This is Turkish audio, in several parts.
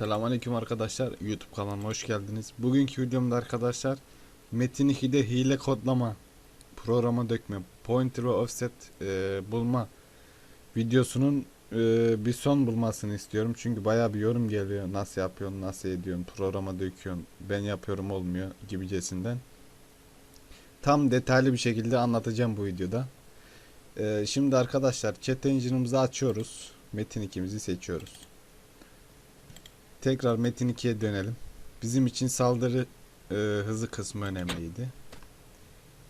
Selamünaleyküm arkadaşlar. YouTube kanalıma hoş geldiniz. Bugünkü videomda arkadaşlar Metin 2'de hile kodlama, programa dökme, pointer ve offset e, bulma videosunun e, bir son bulmasını istiyorum. Çünkü baya bir yorum geliyor. Nasıl yapıyorsun, nasıl ediyorsun, programa döküyorsun, ben yapıyorum olmuyor gibicesinden. Tam detaylı bir şekilde anlatacağım bu videoda. E, şimdi arkadaşlar chat engine'ımızı açıyoruz. Metin 2'mizi seçiyoruz. Tekrar Metin 2'ye dönelim. Bizim için saldırı e, hızı kısmı önemliydi.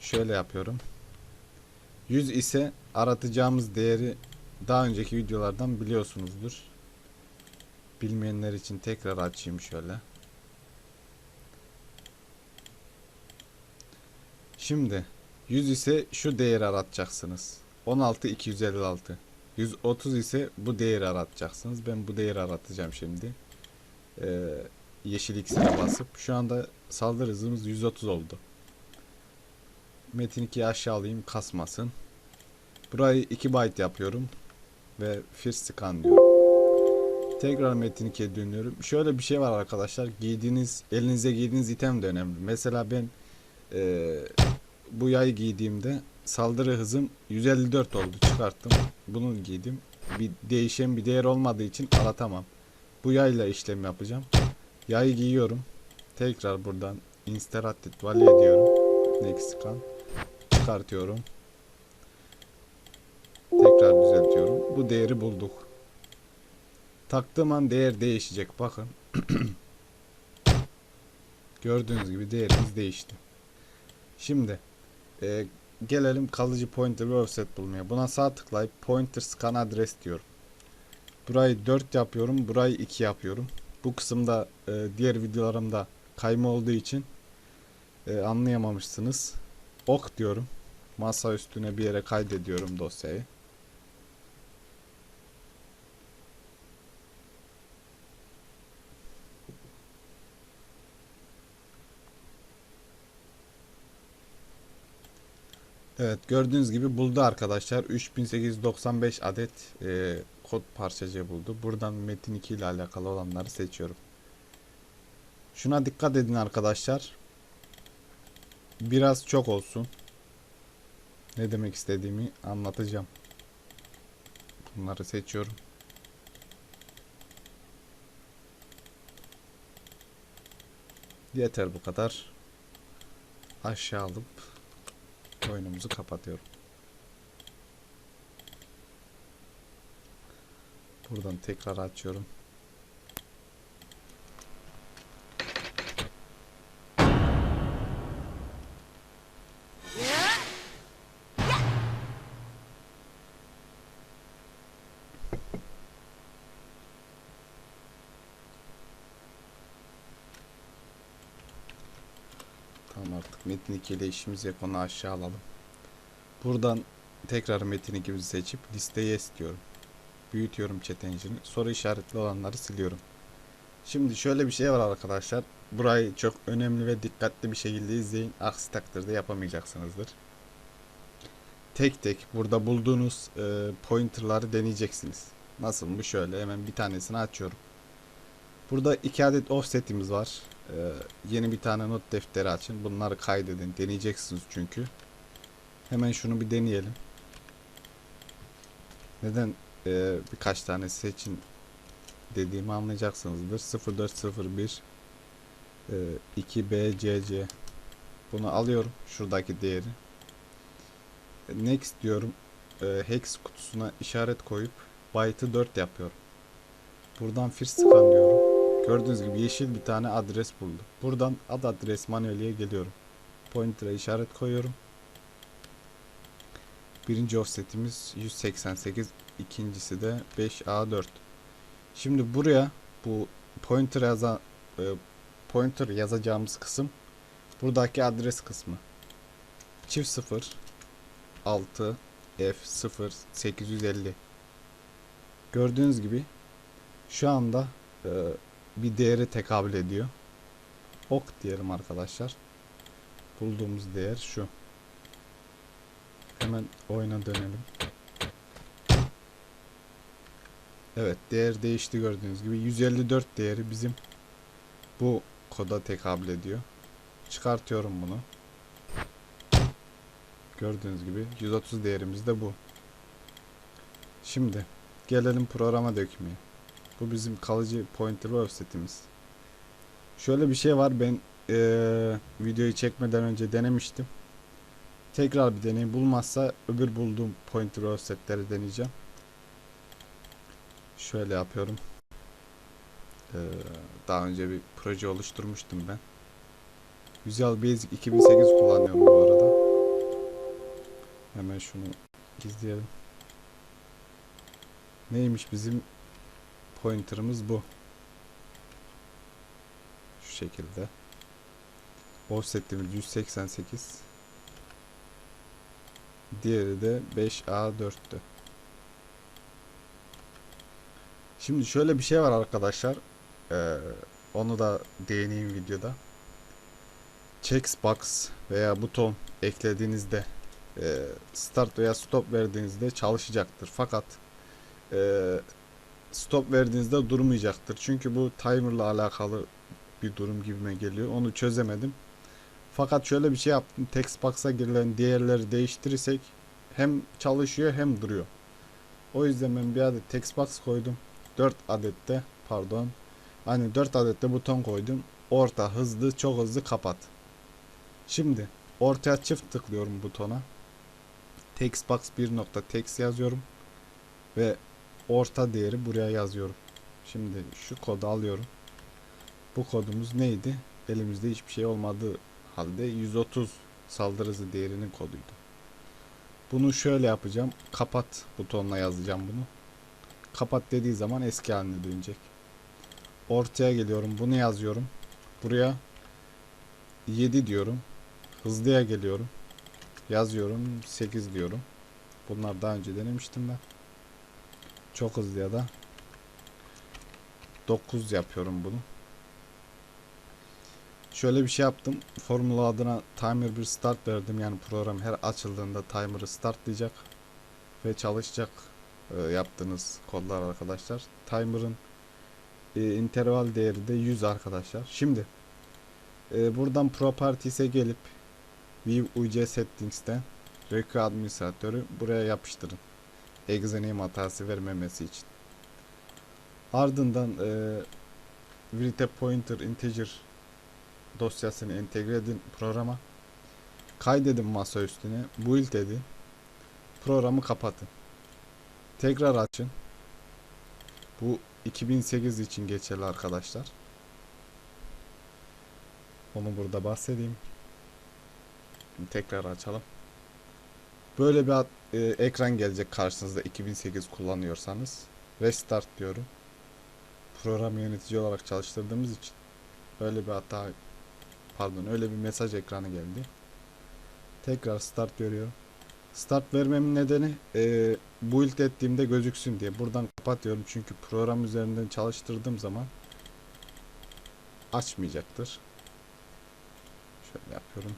Şöyle yapıyorum. 100 ise aratacağımız değeri daha önceki videolardan biliyorsunuzdur. Bilmeyenler için tekrar açayım şöyle. Şimdi 100 ise şu değeri aratacaksınız. 16256. 130 ise bu değeri aratacaksınız. Ben bu değeri aratacağım şimdi e, yeşil iksire basıp şu anda saldırı hızımız 130 oldu. Metin 2'yi aşağı alayım kasmasın. Burayı 2 byte yapıyorum ve first scan diyorum. Tekrar Metin 2'ye dönüyorum. Şöyle bir şey var arkadaşlar. Giydiğiniz, elinize giydiğiniz item de önemli. Mesela ben e, bu yay giydiğimde saldırı hızım 154 oldu. Çıkarttım. Bunu giydim. Bir değişen bir değer olmadığı için aratamam. Bu yayla işlem yapacağım. Yayı giyiyorum. Tekrar buradan Instarated Valley diyorum. Next scan. Çıkartıyorum. Tekrar düzeltiyorum. Bu değeri bulduk. Taktığım an değer değişecek. Bakın. Gördüğünüz gibi değerimiz değişti. Şimdi e, gelelim kalıcı pointer ve offset bulmaya. Buna sağ tıklayıp pointer scan adres diyorum. Burayı 4 yapıyorum. Burayı 2 yapıyorum. Bu kısımda e, diğer videolarımda kayma olduğu için e, anlayamamışsınız. Ok diyorum. Masa üstüne bir yere kaydediyorum dosyayı. Evet gördüğünüz gibi buldu arkadaşlar. 3895 adet e, kod parçacığı buldu. Buradan Metin 2 ile alakalı olanları seçiyorum. Şuna dikkat edin arkadaşlar. Biraz çok olsun. Ne demek istediğimi anlatacağım. Bunları seçiyorum. Yeter bu kadar. Aşağı alıp oyunumuzu kapatıyorum. Buradan tekrar açıyorum. Tamam artık Metin 2 ile işimiz yok aşağı alalım. Buradan tekrar Metin 2'mizi seçip listeye yes diyorum. Büyütüyorum chat engine'i. Soru işaretli olanları siliyorum. Şimdi şöyle bir şey var arkadaşlar. Burayı çok önemli ve dikkatli bir şekilde izleyin. Aksi takdirde yapamayacaksınızdır. Tek tek burada bulduğunuz e, pointerları deneyeceksiniz. Nasıl bu şöyle hemen bir tanesini açıyorum. Burada iki adet offsetimiz var. Ee, yeni bir tane not defteri açın. Bunları kaydedin. Deneyeceksiniz çünkü. Hemen şunu bir deneyelim. Neden e, birkaç tane seçin dediğimi anlayacaksınızdır. 0401 e, 2BCC bunu alıyorum. Şuradaki değeri. Next diyorum. E, hex kutusuna işaret koyup byte'ı 4 yapıyorum. Buradan first scan diyorum. Gördüğünüz gibi yeşil bir tane adres buldu. Buradan ad adres manueliye geliyorum. Pointer'a işaret koyuyorum. Birinci offsetimiz 188, ikincisi de 5A4. Şimdi buraya bu pointer yazan e, pointer yazacağımız kısım buradaki adres kısmı. Çift 0 6 F 0 850. Gördüğünüz gibi şu anda e, bir değere tekabül ediyor. Ok diyelim arkadaşlar. Bulduğumuz değer şu. Hemen oyuna dönelim. Evet değer değişti gördüğünüz gibi 154 değeri bizim bu koda tekabül ediyor. Çıkartıyorum bunu. Gördüğünüz gibi 130 değerimiz de bu. Şimdi gelelim programa dökmeye. Bu bizim kalıcı pointer offsetimiz. Şöyle bir şey var ben eee, videoyu çekmeden önce denemiştim. Tekrar bir deneyim bulmazsa öbür bulduğum pointer offsetleri deneyeceğim. Şöyle yapıyorum. Eee, daha önce bir proje oluşturmuştum ben. Visual Basic 2008 kullanıyorum bu arada. Hemen şunu gizleyelim. Neymiş bizim pointer'ımız bu. Şu şekilde. Offset'imiz 188. Diğeri de 5A4'tü. Şimdi şöyle bir şey var arkadaşlar. Ee, onu da değineyim videoda. Checkbox veya buton eklediğinizde e, start veya stop verdiğinizde çalışacaktır. Fakat e, stop verdiğinizde durmayacaktır. Çünkü bu timerla alakalı bir durum gibime geliyor. Onu çözemedim. Fakat şöyle bir şey yaptım. Textbox'a girilen değerleri değiştirirsek hem çalışıyor hem duruyor. O yüzden ben bir adet textbox koydum. 4 adette pardon. Hani 4 adette buton koydum. Orta hızlı çok hızlı kapat. Şimdi ortaya çift tıklıyorum butona. Textbox 1.text yazıyorum. Ve orta değeri buraya yazıyorum. Şimdi şu kodu alıyorum. Bu kodumuz neydi? Elimizde hiçbir şey olmadığı halde 130 saldırı hızı değerinin koduydu. Bunu şöyle yapacağım. Kapat butonuna yazacağım bunu. Kapat dediği zaman eski haline dönecek. Ortaya geliyorum. Bunu yazıyorum. Buraya 7 diyorum. Hızlıya geliyorum. Yazıyorum. 8 diyorum. Bunlar daha önce denemiştim ben. Çok hızlıya da 9 yapıyorum bunu. Şöyle bir şey yaptım. Formula adına timer bir start verdim. Yani program her açıldığında timer'ı startlayacak ve çalışacak e, yaptığınız kodlar arkadaşlar. Timer'ın e, interval değeri de 100 arkadaşlar. Şimdi e, buradan properties'e gelip View UC Settings'ten Reku administratörü buraya yapıştırın. Exename hatası vermemesi için. Ardından e, Virte Pointer Integer dosyasını entegre edin programa. Kaydedin masa üstüne. Build edin. Programı kapatın. Tekrar açın. Bu 2008 için geçerli arkadaşlar. Onu burada bahsedeyim. Tekrar açalım. Böyle bir e, ekran gelecek karşınızda 2008 kullanıyorsanız. Restart diyorum. Program yönetici olarak çalıştırdığımız için öyle bir hata pardon öyle bir mesaj ekranı geldi. Tekrar start veriyorum. Start vermemin nedeni e, build ettiğimde gözüksün diye. Buradan kapatıyorum çünkü program üzerinden çalıştırdığım zaman açmayacaktır. Şöyle yapıyorum.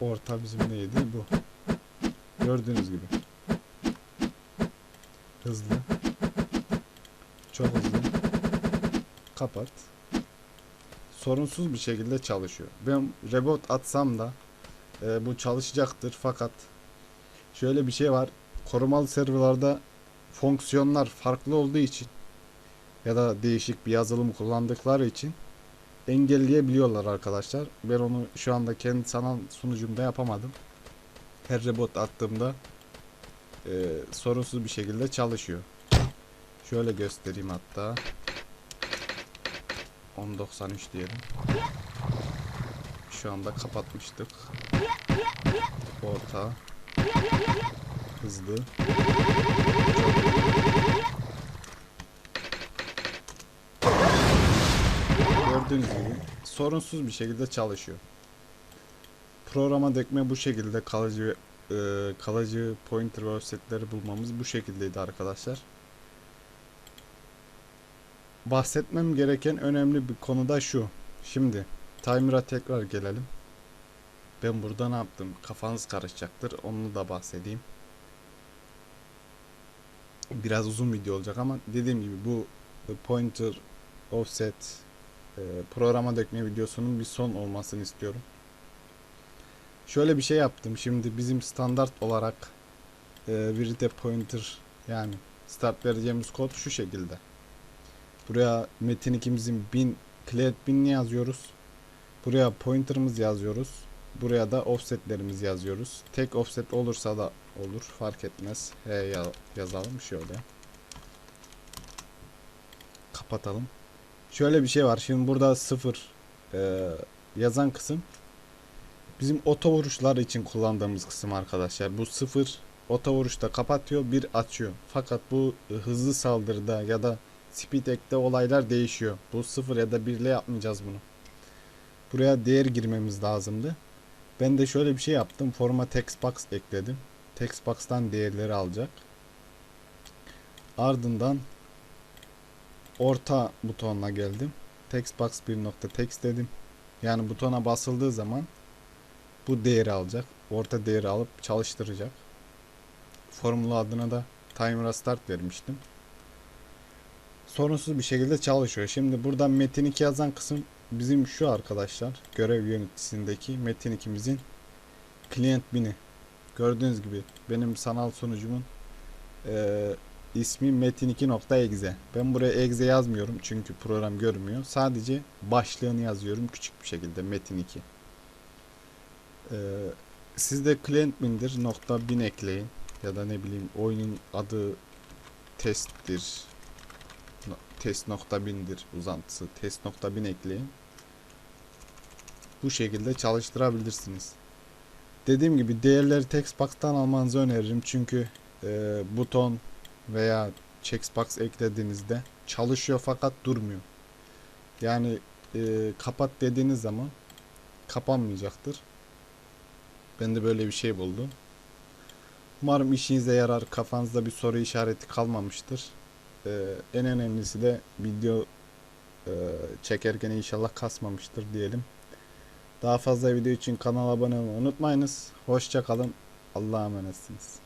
Orta bizim neydi? Bu. Gördüğünüz gibi. Hızlı. Çok hızlı. Kapat. Sorunsuz bir şekilde çalışıyor. Ben reboot atsam da e, bu çalışacaktır fakat şöyle bir şey var. Korumalı serverlarda fonksiyonlar farklı olduğu için ya da değişik bir yazılım kullandıkları için engelleyebiliyorlar arkadaşlar. Ben onu şu anda kendi sanal sunucumda yapamadım. Her reboot attığımda e, sorunsuz bir şekilde çalışıyor. Şöyle göstereyim hatta. 1093 diyelim. Şu anda kapatmıştık. Orta. Hızlı. Gördüğünüz gibi sorunsuz bir şekilde çalışıyor. Programa dökme bu şekilde kalıcı e, kalıcı pointer ve offsetleri bulmamız bu şekildeydi arkadaşlar. Bahsetmem gereken önemli bir konu da şu. Şimdi timer'a tekrar gelelim. Ben burada ne yaptım? Kafanız karışacaktır. Onu da bahsedeyim. biraz uzun video olacak ama dediğim gibi bu pointer offset e, programa dökme videosunun bir son olmasını istiyorum. Şöyle bir şey yaptım. Şimdi bizim standart olarak e, bir de pointer yani start vereceğimiz kod şu şekilde. Buraya metin ikimizin bin clear binini yazıyoruz. Buraya pointer'ımız yazıyoruz. Buraya da offsetlerimizi yazıyoruz. Tek offset olursa da olur. Fark etmez. He ya- yazalım şöyle. Kapatalım. Şöyle bir şey var. Şimdi burada sıfır e, yazan kısım bizim oto vuruşlar için kullandığımız kısım arkadaşlar. Bu sıfır oto vuruşta kapatıyor, bir açıyor. Fakat bu e, hızlı saldırıda ya da speed olaylar değişiyor. Bu sıfır ya da bir ile yapmayacağız bunu. Buraya değer girmemiz lazımdı. Ben de şöyle bir şey yaptım. Forma textbox ekledim. Textbox'tan değerleri alacak. Ardından orta butonuna geldim. Textbox bir nokta text dedim. Yani butona basıldığı zaman bu değeri alacak. Orta değeri alıp çalıştıracak. Formula adına da timer'a start vermiştim. Sorunsuz bir şekilde çalışıyor. Şimdi buradan metin 2 yazan kısım bizim şu arkadaşlar. Görev yöneticisindeki metin 2'mizin client bini. Gördüğünüz gibi benim sanal sunucumun eee ismi metin2.exe. Ben buraya exe yazmıyorum çünkü program görmüyor. Sadece başlığını yazıyorum küçük bir şekilde metin 2. Ee, siz client bindir nokta bin ekleyin ya da ne bileyim oyunun adı testtir test nokta bindir uzantısı test nokta bin ekleyin. Bu şekilde çalıştırabilirsiniz. Dediğim gibi değerleri textbox'tan almanızı öneririm çünkü e, buton veya checkbox eklediğinizde çalışıyor fakat durmuyor. Yani e, kapat dediğiniz zaman kapanmayacaktır. Ben de böyle bir şey buldum. Umarım işinize yarar, kafanızda bir soru işareti kalmamıştır. E, en önemlisi de video e, çekerken inşallah kasmamıştır diyelim. Daha fazla video için kanala abone olmayı unutmayınız. Hoşça kalın. Allah'a emanetsiniz.